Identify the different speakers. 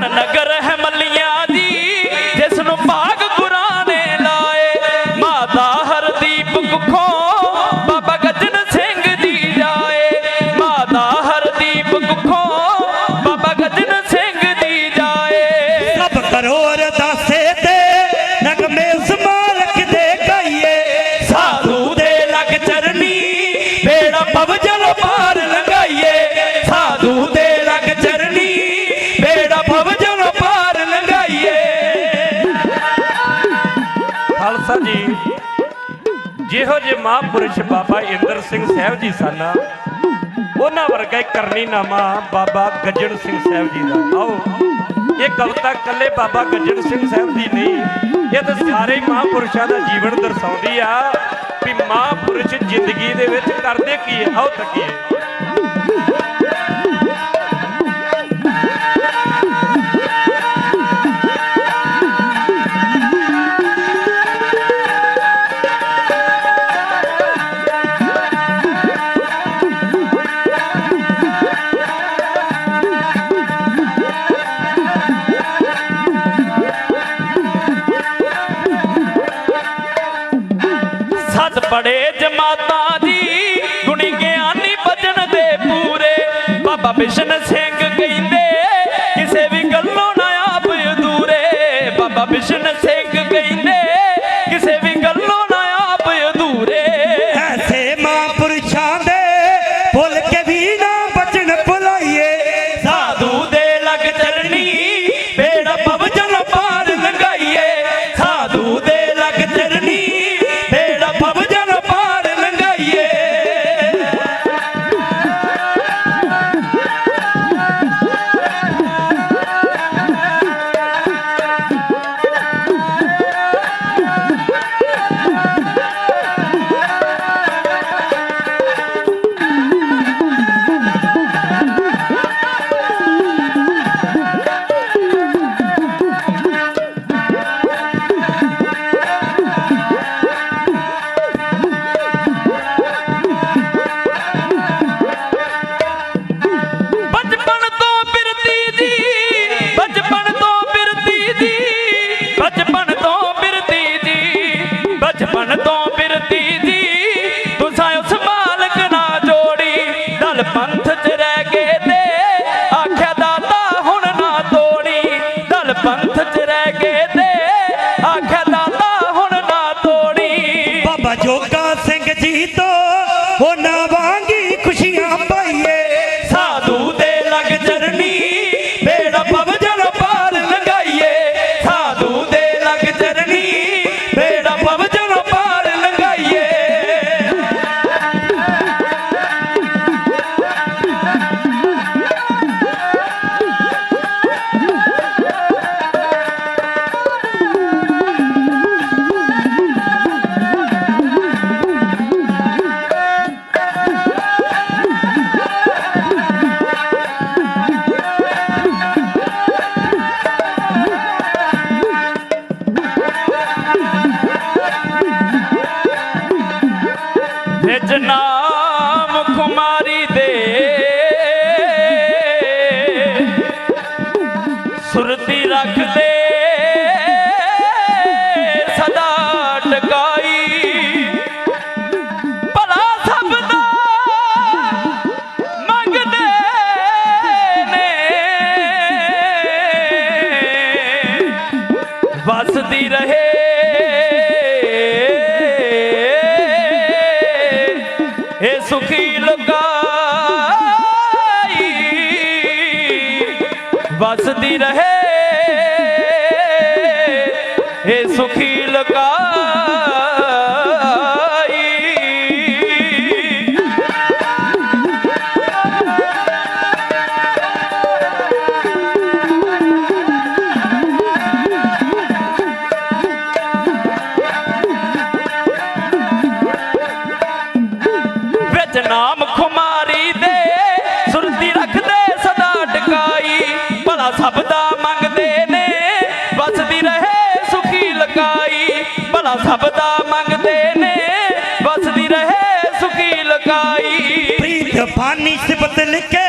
Speaker 1: ನನ್ನ ನಗರ ਮਹਾਪੁਰਸ਼ ਬਾਬਾ ਇੰਦਰ ਸਿੰਘ ਸਾਹਿਬ ਜੀ ਸਨ। ਉਹਨਾਂ ਵਰਗਾ ਹੀ ਕਰਨੀ ਨਾਮਾ ਬਾਬਾ ਗੱਜਣ ਸਿੰਘ ਸਾਹਿਬ ਜੀ ਦਾ। ਆਓ, ਇਹ ਕਵਿਤਾ ਕੱਲੇ ਬਾਬਾ ਗੱਜਣ ਸਿੰਘ ਸਾਹਿਬ ਦੀ ਨਹੀਂ, ਇਹ ਤਾਂ ਸਾਰੇ ਮਹਾਪੁਰਸ਼ਾਂ ਦਾ ਜੀਵਨ ਦਰਸਾਉਂਦੀ ਆ ਵੀ ਮਹਾਪੁਰਸ਼ ਜ਼ਿੰਦਗੀ ਦੇ ਵਿੱਚ ਕਰਦੇ ਕੀ ਹੈ ਆਓ ਤੱਕੀਏ। ਸਤ ਪੜੇ ਜਮਾਤਾਂ ਦੀ ਗੁਣੀ ਗਿਆਨੀ ਬਚਨ ਦੇ ਪੂਰੇ। ਬਾਬਾ ਬਿਸ਼ਨ ਸਿੰਘ ও না ਨਾਮ ਕੁਮਾਰੀ ਦੇ। ਸੁਰਤੀ ਰੱਖਦੇ ਸੁਖੀ ਲੁਕਾਈ ਵਸਦੀ ਰਹੇ। ਇਹ ਸੁਖੀ ਲੁਕਾਈ ਤਾਂ ਸਭ ਦਾ ਮੰਗਦੇ ਨੇ। ਵਸਦੀ ਰਹੇ ਸੁਖੀ ਲਕਾਈ।
Speaker 2: ਪ੍ਰੀਤ ਫਾਨੀ ਸਿਫਤ ਲਿਖੇ